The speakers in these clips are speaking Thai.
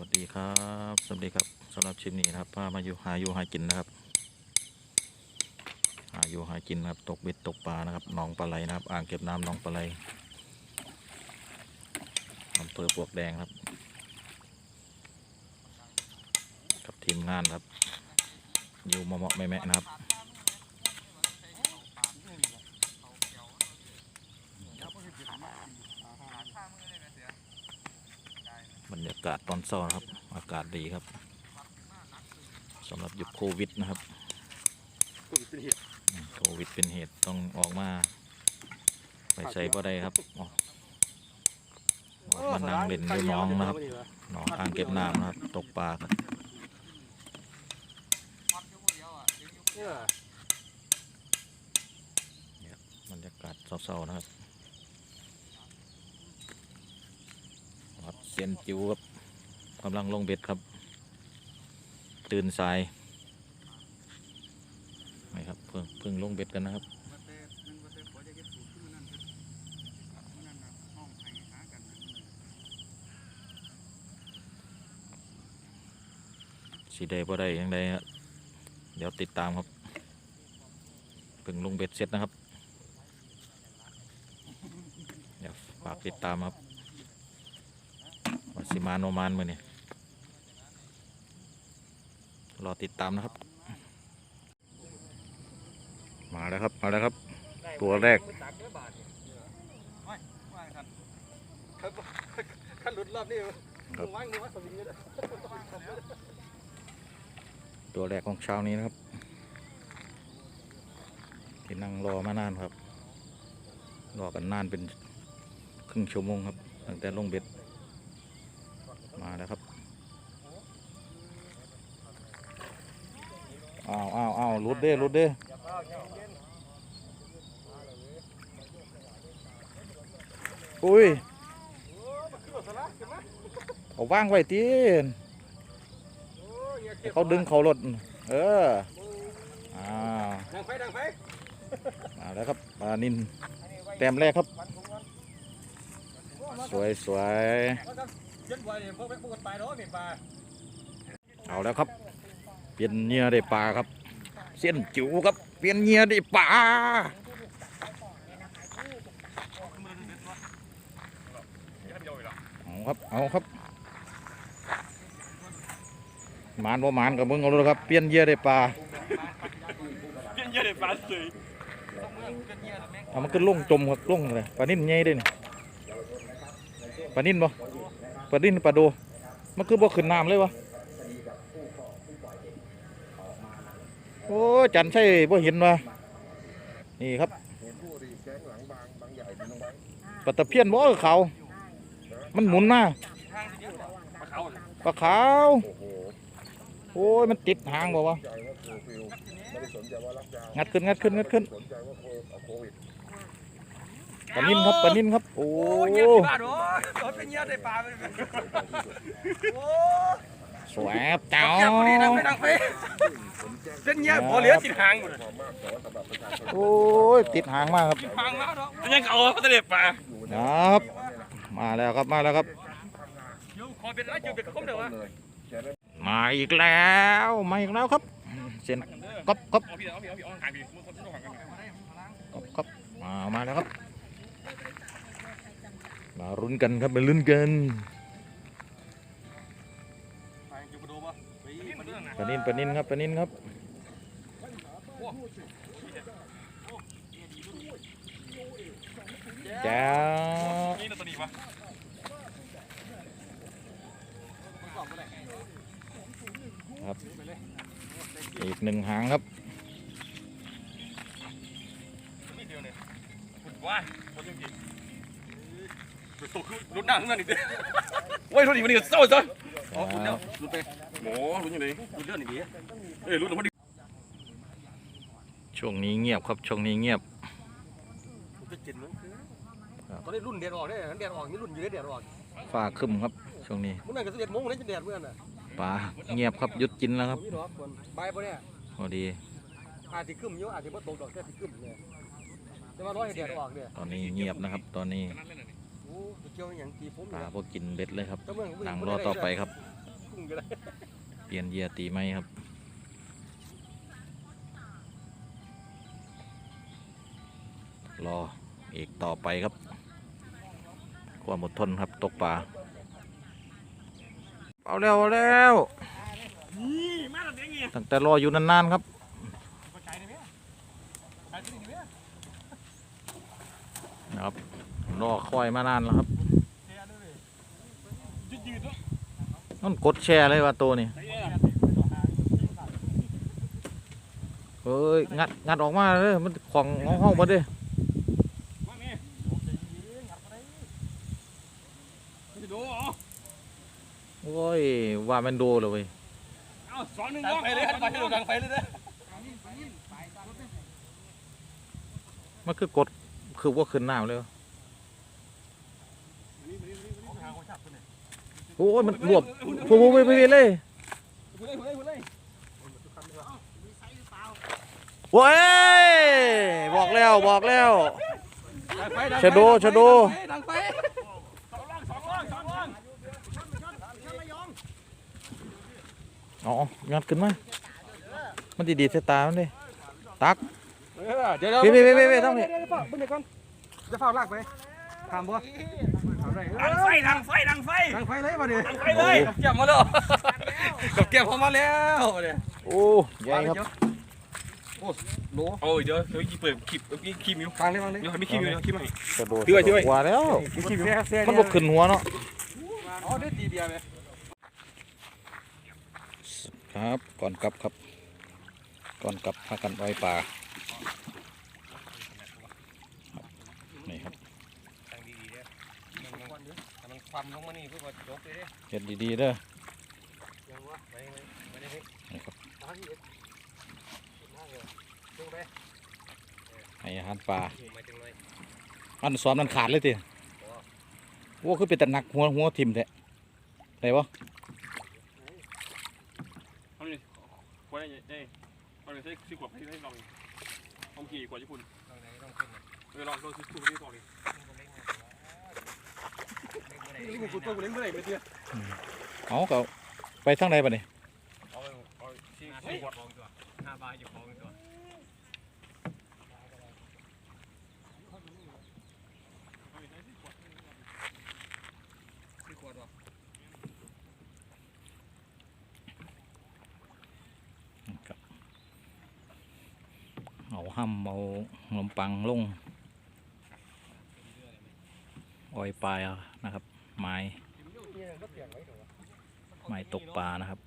วัสดีครับ สวัสดีครับสำหรับชิปนี้นะครับพามาอยู่หาอยู่หากินนะครับ หาอยู่หากินนะครับ ตกเบ็ดตกปลานะครับหนองปลาไหลนะครับ อ่างเก็บน้ำหนองปลาไหลอำเภอปวกแดงครับ กับทีมงานครับ อยู่เหมาะๆแม่นะครับ บรรยากาศตอนเช้านะครับ อากาศดีครับสำหรับยุคโควิดนะครับอืมโควิดเป็นเหตุต้องออกมาไปใส่บ่ได้ครับออกออกมานั่งเล่นอยู่หน้องนะครับหนองอ่างเก็บน้ำนะครับ ตกปลาครับบรรยากาศเศร้าๆนะครับครับเซียนจิ๋วครับ กำลังลงเบ็ดครับ ตื่นสายนี่ครับเพิ่งเพิ่งลงเบ็ดกันนะครับสีได้บ่ได้ยังไงครับเดี๋ยวติดตามครับเพิ่งลงเบ็ดเสร็จนะครับเดี๋ยวฝากติดตามครับว่าสิมาโนมานมือนี่ รอติดตามนะครับ มาแล้วครับ มาแล้วครับ ตัวแรกขั้นหลุดรอบนี้ครับวางมือว่าสวิงเลยตัวแรกของเช้านี้นะครับที่นั่งรอมานานครับ รอกันนานเป็นครึ่งชั่วโมงครับ ตั้งแต่ลงเบ็ดมาแล้วครับ อ้าวอ้าวอ้าว รุดเด้รุดเด้อุ้ยเขาว่างไว้ตีนเขาดึงเขารถเอออ้าวดังไฟดังไฟมาแล้วครับปลานินแต้มแรกครับ สวยสวยเอาแล้วครับ เปลี่ยนเหยื่อได้ปลาครับ ส้นจิ๋วครับเปลี่ยนเหยื่อได้ปลาเอาครับเอาครับหมานบ่หมานกับมึงเอาเลยครับเปลี่ยนเหยื่อได้ปลาเย็นเย็นเลยปลาสวยเอามันก็ล่งจมครับล่งเลยปลานิ่นใหญ่เด้นี่ปลานิ่นบ่ปลานิ่นปลาโดมันคือบ่ขึ้นน้ำเลยวะ โอ้ยจันใช่บ่เห็นวะนี่ครับปลาตะเพียนบ่เออเขา มันหมุนมาปลาเขาปลาขาว โอ้ยมันติดหางบ่วะงัดขึ้นงัดขึ้นงัดขึ้นปลานิ่นครับปลานิ่นครับ โอ้โอ้ยเงียบที่บ้านโอ้ยรถเป็นเงียบได้ปลาไปโอ้สวยครับเจ้า เงียบพอดีดังไฟดังไฟเป็นเงียบพอเหลือสิหางหมดโอ้ยติดหางมากครับหางมาเนาะยังเขาพัฒนาปลาครับ มาแล้วครับมาแล้วครับเดี๋ยวขอเป็นไรเจอเป็นคมเดี๋ยววะมาอีกแล้วมาอีกแล้วครับเส้นก๊อบก๊อบเอาพี่เอาพี่เอาพี่เอาหางพี่มือคนที่หางกันก๊อบก๊อบมามาแล้วครับ มาลุ้นกันครับมาลุ้นกันหางอยู่บนโดมะไปมันเรื่องนะปลานินปลานินครับปลานินครับแจ้วนี่ตัวนี้ปะอีกหนึ่งหางครับนี่เดียวเนี่ยว้ายหมดจริงๆตัวคือรุดหน้าทั้งนั้นอีกเด้โอ้ยรุดอีกวันนี้เศร้าจ้ะอ๋อรุดแล้วรุดไปหมอรุดยังไงรุดเรื่องอีกดีเอ้ยรุดออกมาดิช่วงนี้เงียบครับช่วงนี้เงียบจะกินมั้งค รับ ตอนนี้รุ่นเดียดออกเนี่ยแดดออกนี่รุ่นยืดเดียดออกฟ้าครึมครับช่วงนี้มื่อไหร่ก็สิบเอ็ดโมงนี่จะแดดเมื่อน่ะปลาเงียบครับหยุดกินแล้วครับมีดอกคนใบปะเนี่ยพอดี อาจจะขึ้นอยู่อาจจะไม่ตกดอกแค่สิขึ้นเนี่ยจะมาร้อยให้แดดออกเนี่ยตอนนี้เงียบนะครับ ตอนนี้โอ้เกี่ยวอย่างตีผมปลาเนี่ยพวกกินเบ็ดเลยครับเจ้าเมืองนั่งรอต่อไปครับเกุ้งก็ได้เปลี่ยนเหยียตีไหมครับ รออีกต่อไปครับ ความอดทนครับตกปลาเอาแล้วเอาแล้วนี่มาแล้วเด็กเงี้ยตั้งแต่รออยู่นานๆครับไปไกลได้ไหมไกลที่นี่ไหมนะครับรอคอยมานานแล้วครับเทียด้วยยืดยืดด้วยนั่นกดแชร์เลยว่าตัวนี้ไอ้เนี่ยเอ้ยงัดงัดออกมาเลยมันของห้องมาดิ มาเนี่ย ไม่จะดูเหรอโอ้ยว่าแมันโดเลยเว้ยเอาสอนหนึ่งน้องไปเลยไปเลยดังไฟเลยเด้อมันคือกดคือว่าขึ้นน้ำเลยวะโอ้ยมันรวบฟูฟูไปไปเลยพูดเลยพูดเลยพูดเลยโว้ยบอกแล้วบอกแล้วดังไฟดังไฟชะโดชะโดดังไฟสองล่องสองล่องสองล่อง อ๋องัดขึ้นมา มันดีดีๆใส่ตามันดิตักเดี๋ยวพี่พี่พี่พี่พี่ต้องนี่เดี๋ยวเดี๋ยวเดี๋ยวก่อนจะเฝ้าลากไปถามบ่ดังไฟดังไฟดังไฟดังไฟเลยมาดิดังไฟเลยกับแก้มมาแล้วกับแก้มเขามาแล้วเนี่ยโอ้ใหญ่ครับโอ้โหโอ้ยเดี๋ยวเดี๋ยวเปิดคลิปมีคลิปอยู่ฟังเลยฟังเลยมีคลิปอยู่คลิปไหนกระโดดช่วยช่วยว่าแล้วมีคลิปอยู่มันบกขึ้นหัวเนาะอ๋อได้ตีเดียวเลย ครับ ก่อนกลับครับ ก่อนกลับพากันไว้ป่านี่ครับตั้งดีๆเด้อมันความลงมานี่เพื่อจบเลยเด้เห็ดดีๆเด้อยังวะไปไปได้นี่ครับตาที่เอ็ดมากเลยลงไปให้อาหารปลาอันซ้อมนั่นขาดเลยทีโอ้คือเป็นตะหนักหัวหัวทิมแท้ได้ปะ ทำนี่ค วรได้ได้มันเลยใช้สิบกว่าให้ลองลองขี่กว่าญี่ปุ่นลองไหนลองขึ้นเออลองลองซื้อที่ก่อนดินี่ผมตัวกูเล่นเมื่อไหร่ไม่เตี้ยเอาก็ไปทางใดปะนี่เอาเอาที่ที่กดลองตัวห้าบาทอยู่ของตัวที่กดวะ ครับเอา ห้ำเอาลมปังลงออยปลายนะครับ ไม้ไม้ตกปลานะครับ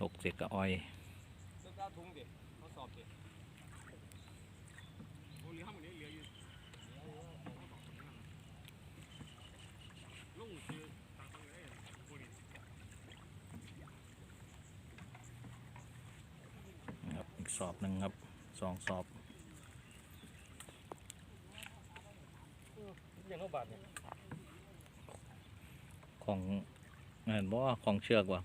ตกเสร็จก็ออยสอบหนึ่งครับ สอบหนึ่งครับสองสอบยังเขาบาดเนี่ยของเห็นบ่ของเชือกว่ะ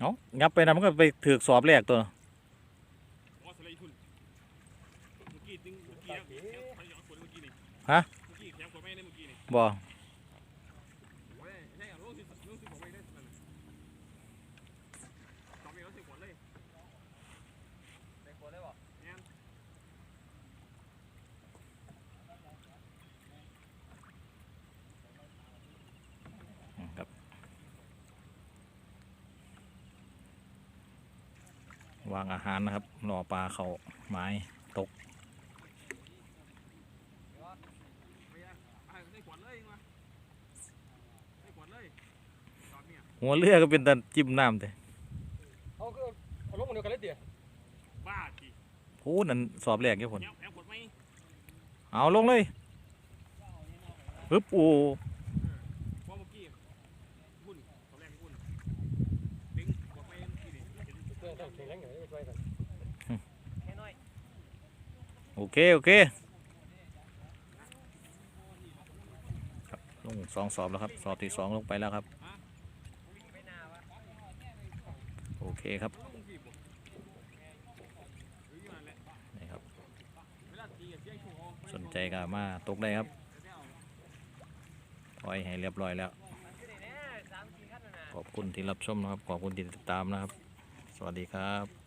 เอางับไปนะมันก็ไปถือกสอบแรกตัวว่าสไลด์ทุนเมื่อกี้ตึงเมื่อกี้แล้วไปย้อนคนเมื่อกี้นี่ ฮะ เมื่อกี้แถมคนไม่ได้เมื่อกี้นี่ บ่ โอ้ยใช่อะลูกสิลูกสิผมไม่ได้นั่นสองเมตรสิบขวดเลยสิบขวดเลยบ่เนี่ย ครับ วางอาหารนะครับรอปลาเขาไม้ตกไปยังไปได้ขวดเลยมาได้ขวดเลยตอนเนี้ยหัวเรือก็เป็นตาจิ้มน้ำแต่เขาก็เอาลงมาเดียวกันเลยเดี๋ยวบ้าจีโอ้นั่นสอบแรกแค่ผลแถมแถมขวดไหมเอาลงเลยปึ๊บโอ้ โอเค โอเคครับลงสองสอบแล้วครับ สอบที่สองลงไปแล้วครับ โอเคครับนี่ครับ สนใจก็มาตกได้ครับปล่อยให้เรียบร้อยแล้ว ขอบคุณที่รับชมนะครับ ขอบคุณที่ติดตามนะครับ สวัสดีครับ